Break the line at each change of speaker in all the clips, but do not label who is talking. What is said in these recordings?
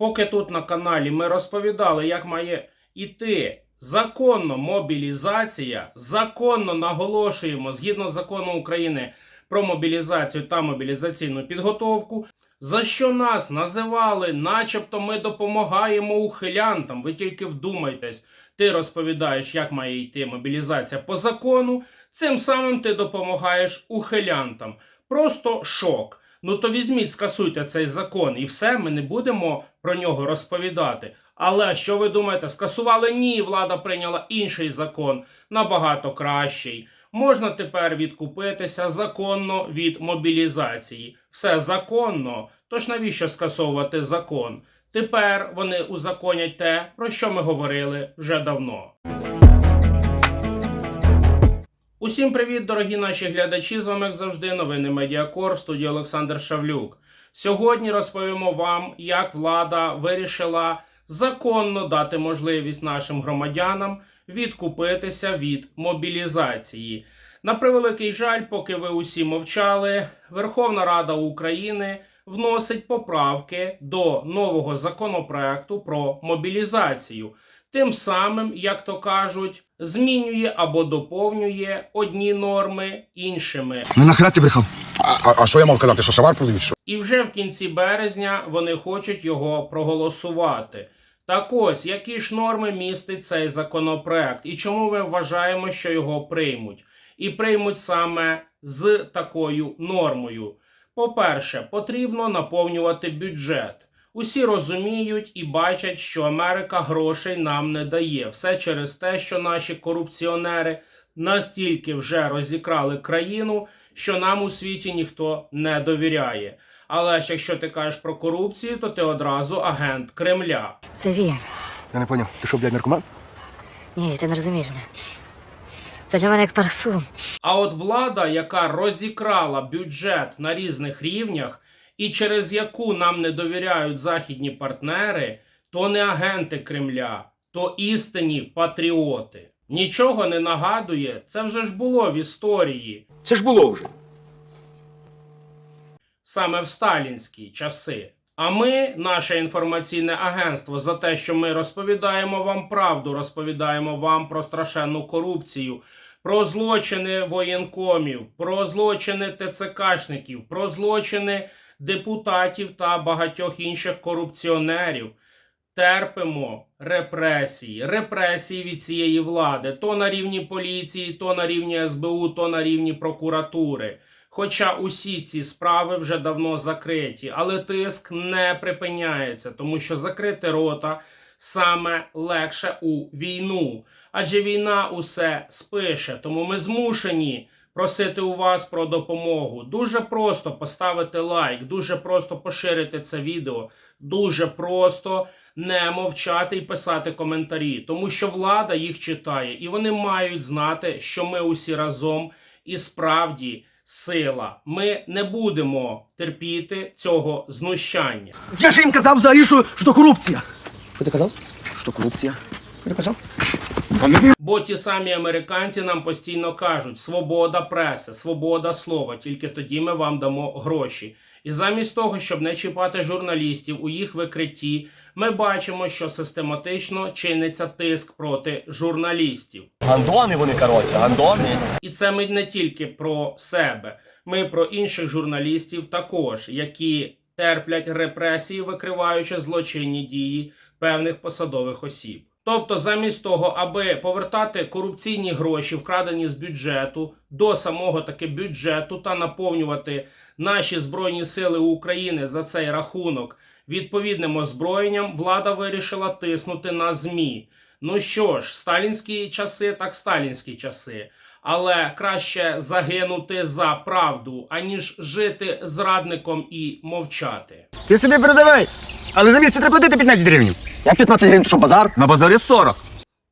Поки тут на каналі ми розповідали, як має іти законно мобілізація, законно наголошуємо згідно закону України про мобілізацію та мобілізаційну підготовку. За що нас називали, начебто ми допомагаємо ухилянтам. Ви тільки вдумайтесь, ти розповідаєш, як має йти мобілізація по закону. Цим самим ти допомагаєш ухилянтам. Просто шок. Ну то візьміть, скасуйте цей закон, і все, ми не будемо про нього розповідати. Але що ви думаєте, скасували? Ні, влада прийняла інший закон, набагато кращий. Можна тепер відкупитися законно від мобілізації. Все законно. Тож навіщо скасовувати закон? Тепер вони узаконять те, про що ми говорили вже давно. Усім привіт, дорогі наші глядачі! З вами, як завжди, новини Медіакор в студії Олександр Шавлюк. Сьогодні розповімо вам, як влада вирішила законно дати можливість нашим громадянам відкупитися від мобілізації. На превеликий жаль, поки ви усі мовчали, Верховна Рада України вносить поправки до нового законопроекту про мобілізацію. Тим самим, як то кажуть, змінює або доповнює одні норми іншими.
Ну нахера ти брехав? А що я мав казати? Що шавар продають? Що?
І вже в кінці березня вони хочуть його проголосувати. Так ось, які ж норми містить цей законопроект, і чому ми вважаємо, що його приймуть? І приймуть саме з такою нормою. По-перше, потрібно наповнювати бюджет. Усі розуміють і бачать, що Америка грошей нам не дає. Все через те, що наші корупціонери настільки вже розікрали країну, що нам у світі ніхто не довіряє. Але ж якщо ти кажеш про корупцію, то ти одразу агент Кремля.
Це він.
Я не поняв. Ти що, блядь, наркоман?
Ні, ти не розумієш мене. Це для мене як парфум.
А от влада, яка розікрала бюджет на різних рівнях, і через яку нам не довіряють західні партнери, то не агенти Кремля, то істинні патріоти. Нічого не нагадує, це вже ж було в історії,
Це ж було вже.
саме в сталінські часи. А ми, наше інформаційне агентство, за те, що ми розповідаємо вам правду, розповідаємо вам про страшенну корупцію, про злочини воєнкомів, про злочини ТЦКшників, про злочини депутатів та багатьох інших корупціонерів. Терпимо репресії, репресії від цієї влади, то на рівні поліції, то на рівні СБУ, то на рівні прокуратури. Хоча усі ці справи вже давно закриті, але тиск не припиняється, тому що закрити рота саме легше у війну. Адже війна усе спише, тому ми змушені просити у вас про допомогу. Дуже просто поставити лайк, дуже просто поширити це відео, дуже просто не мовчати і писати коментарі, тому що влада їх читає, і вони мають знати, що ми усі разом і справді сила. Ми не будемо терпіти цього знущання.
Я ж їм казав взагалі, що, що корупція.
Що ти казав? Що корупція? Що ти казав?
Бо ті самі американці нам постійно кажуть: свобода преси, свобода слова, тільки тоді ми вам дамо гроші. І замість того, щоб не чіпати журналістів у їх викритті, ми бачимо, що систематично чиниться тиск проти журналістів.
Гандони вони, коротше, гандони.
І це ми не тільки про себе, ми про інших журналістів також, які терплять репресії, викриваючи злочинні дії певних посадових осіб. Тобто, замість того, аби повертати корупційні гроші, вкрадені з бюджету, до самого таки бюджету та наповнювати наші збройні сили України за цей рахунок відповідним озброєнням, влада вирішила тиснути на ЗМІ. Ну що ж, сталінські часи, так сталінські часи. Але краще загинути за правду, аніж жити зрадником і мовчати.
Ти собі передавай. Але за місце треба платити 15 гривень. Як 15 гривень, то що базар? На базарі 40.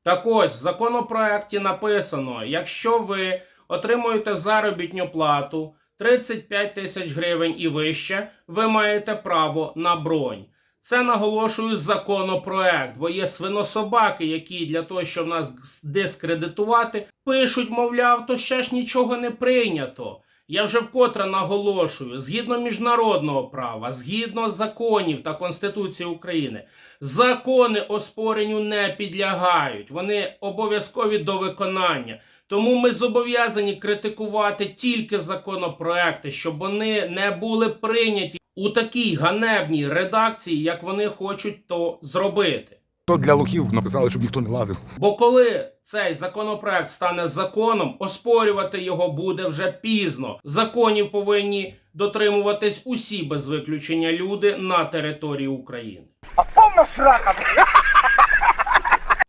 Так ось в законопроекті написано: якщо ви отримуєте заробітну плату 35 тисяч гривень і вище, ви маєте право на бронь. Це наголошую законопроект, бо є свинособаки, які для того, щоб нас дискредитувати, пишуть, мовляв, то ще ж нічого не прийнято. Я вже вкотре наголошую, згідно міжнародного права, згідно законів та Конституції України, закони оспоренню не підлягають. Вони обов'язкові до виконання. Тому ми зобов'язані критикувати тільки законопроекти, щоб вони не були прийняті у такій ганебній редакції, як вони хочуть то зробити.
То для лохів написали, щоб ніхто не лазив.
Бо коли цей законопроект стане законом, оспорювати його буде вже пізно. Законів повинні дотримуватись усі без виключення люди на території України.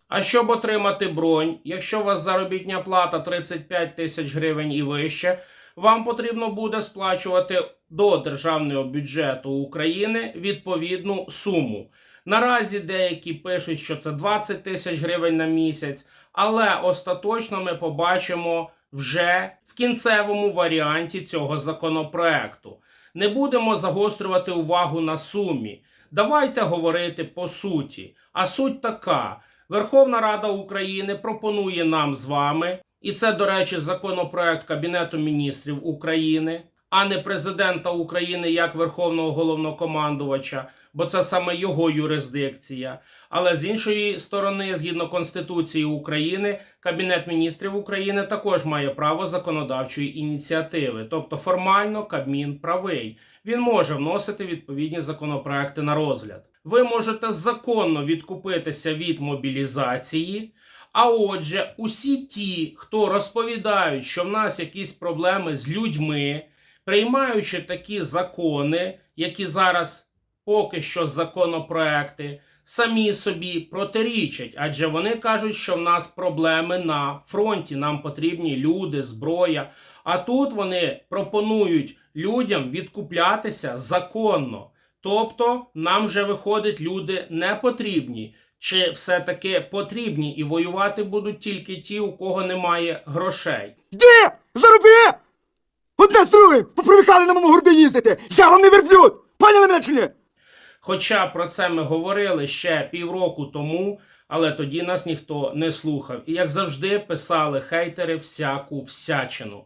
А щоб отримати бронь, якщо у вас заробітня плата 35 тисяч гривень і вище, вам потрібно буде сплачувати до державного бюджету України відповідну суму. Наразі деякі пишуть, що це 20 тисяч гривень на місяць, але остаточно ми побачимо вже в кінцевому варіанті цього законопроекту. Не будемо загострювати увагу на сумі. Давайте говорити по суті. А суть така: Верховна Рада України пропонує нам з вами, і це, до речі, законопроект Кабінету міністрів України, а не президента України як Верховного головнокомандувача, бо це саме його юрисдикція. Але з іншої сторони, згідно Конституції України, Кабінет міністрів України також має право законодавчої ініціативи, тобто формально Кабмін правий. Він може вносити відповідні законопроекти на розгляд. Ви можете законно відкупитися від мобілізації. А отже, усі ті, хто розповідають, що в нас якісь проблеми з людьми, приймаючи такі закони, які зараз поки що законопроекти, самі собі протирічать, адже вони кажуть, що в нас проблеми на фронті, нам потрібні люди, зброя. А тут вони пропонують людям відкуплятися законно. Тобто нам вже виходить, люди не потрібні. Чи все-таки потрібні і воювати будуть тільки ті, у кого немає грошей?
Де? Зароби! Одне з другим! Попривикали на моєму горбі їздити! Я вам не верблюд! Поняли мене чи ні?
Хоча про це ми говорили ще півроку тому, але тоді нас ніхто не слухав. І як завжди, писали хейтери всяку всячину.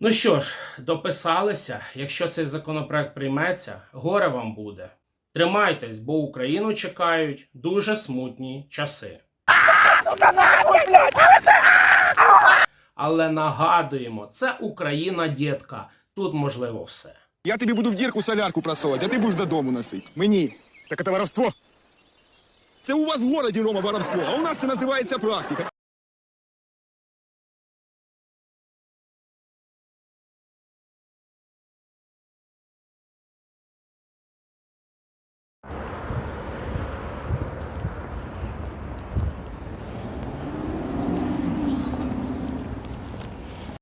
Ну що ж, дописалися. Якщо цей законопроект прийметься, горе вам буде. Тримайтесь, бо Україну чекають дуже смутні часи. Але нагадуємо, це Україна, дітка. Тут можливо все.
Я тобі буду в дірку солярку просовувати, а ти будеш додому носити. Мені.
Так це воровство.
Це у вас в городі, Рома, воровство, а у нас це називається практика.